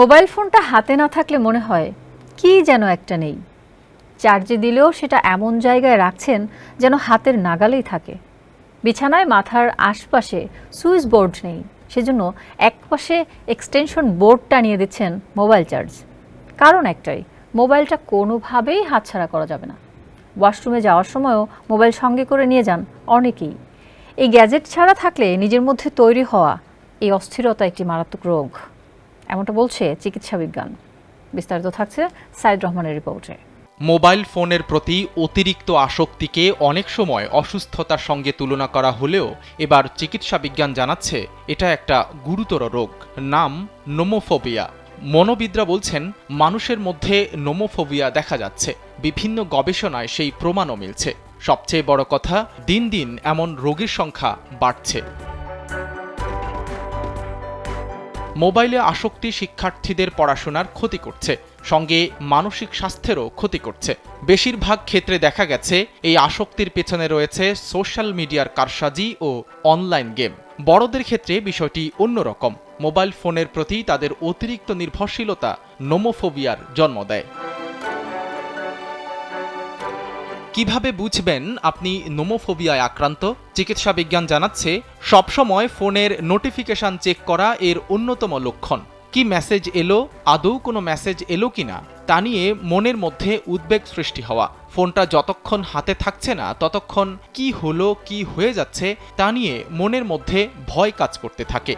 Mobile ফোনটা হাতে না থাকলে মনে হয়, কি যেন একটা নেই। চার্জে দিলেও সেটা এমন জায়গায় রাখছেন যেন হাতের নাগালেই থাকে। বিছানায় মাথার আশপাশে সুইচ বোর্ড নেই, সেজন্য একপাশে এক্সটেনশন বোর্ড টানিয়ে দিচ্ছেন মোবাইল চার্জ। কারণ একটাই, মোবাইলটা কোনোভাবেই হাতছাড়া করা যাবে না। ওয়াশরুমে যাওয়ার সময়ও মোবাইল সঙ্গে করে নিয়ে যান অনেকেই। এই গ্যাজেট ছাড়া থাকলে নিজের মধ্যে তৈরি হওয়া এই অস্থিরতা একটি মারাত্মক রোগ। এমনটা বলছে চিকিৎসা বিজ্ঞান। বিস্তারিত থাকছে সাইদ রহমানের রিপোর্টে। মোবাইল ফোনের প্রতি অতিরিক্ত আসক্তিকে অনেক সময় অসুস্থতার সঙ্গে তুলনা করা হলেও এবার চিকিৎসা বিজ্ঞান জানাচ্ছে এটা একটা গুরুতর রোগ, নাম নোমোফোবিয়া। মনোবিদরা বলছেন, মানুষের মধ্যে নোমোফোবিয়া দেখা যাচ্ছে, বিভিন্ন গবেষণায় সেই প্রমাণও মিলছে। সবচেয়ে বড় কথা, দিন দিন এমন রোগীর সংখ্যা বাড়ছে। মোবাইলে আসক্তি শিক্ষার্থীদের পড়াশোনার ক্ষতি করছে। সঙ্গে মানসিক স্বাস্থ্যেরও ক্ষতি করছে। বেশিরভাগ ক্ষেত্রে দেখা গেছে, এই আসক্তির পেছনে রয়েছে সোশ্যাল মিডিয়ার কারসাজি ও অনলাইন গেম। বড়দের ক্ষেত্রে বিষয়টি অন্যরকম। মোবাইল ফোনের প্রতি তাদের অতিরিক্ত নির্ভরশীলতা, নোমোফোবিয়ার জন্ম দেয়। কীভাবে বুঝবেন আপনি নোমোফোবিয়ায় আক্রান্ত? চিকিৎসা বিজ্ঞান জানাচ্ছে, সবসময় ফোনের নোটিফিকেশন চেক করা এর অন্যতম লক্ষণ। কি মেসেজ এলো? আদৌ কোনো মেসেজ এলো কিনা? তা নিয়ে মনের মধ্যে উদ্বেগ সৃষ্টি হওয়া। ফোনটা যতক্ষণ হাতে থাকছে না, ততক্ষণ কি হলো, কি হয়ে যাচ্ছে, তা নিয়ে মনের মধ্যে ভয় কাজ করতে থাকে।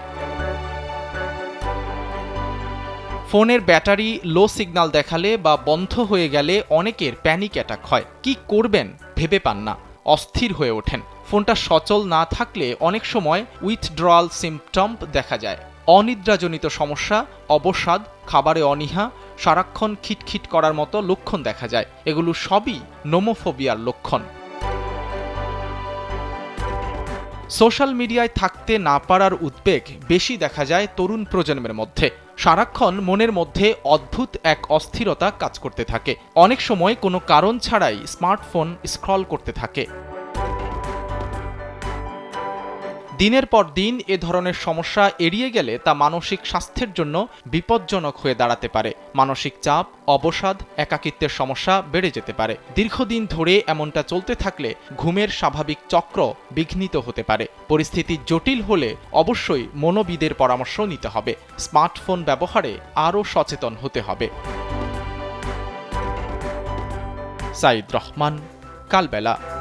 ফোনের ব্যাটারি লো সিগন্যাল দেখালে বা বন্ধ হয়ে গেলে অনেকের প্যানিক অ্যাটাক হয়। কি করবেন? ভেবে পান না। অস্থির হয়ে ওঠেন। ফোনটা সচল না থাকলে অনেক সময় উইথড্রয়াল সিমটম দেখা যায়। অনিদ্রাজনিত সমস্যা, অবসাদ, খাবারে অনীহা, সারাক্ষণ খিটখিট করার মতো লক্ষণ দেখা যায়। এগুলো সবই নোমোফোবিয়ার লক্ষণ। সোশ্যাল মিডিয়ায় থাকতে না পারার উদ্বেগ বেশি দেখা যায় তরুণ প্রজন্মের মধ্যে। সারাক্ষণ মনের মধ্যে অদ্ভুত এক অস্থিরতা কাজ করতে থাকে। অনেক সময় কোনো কারণ ছাড়াই স্মার্টফোন স্ক্রল করতে থাকে। দিনের পর দিন এ ধরনের সমস্যা এড়িয়ে গেলে তা মানসিক স্বাস্থ্যের জন্য বিপজ্জনক হয়ে দাঁড়াতে পারে। মানসিক চাপ, অবসাদ, একাকিত্বের সমস্যা বেড়ে যেতে পারে। দীর্ঘদিন ধরে এমনটা চলতে থাকলে ঘুমের স্বাভাবিক চক্র বিঘ্নিত হতে পারে। পরিস্থিতি জটিল হলে অবশ্যই মনোবিদের পরামর্শ নিতে হবে। স্মার্টফোন ব্যবহারে আরও সচেতন হতে হবে। সাইদ রহমান, কালবেলা।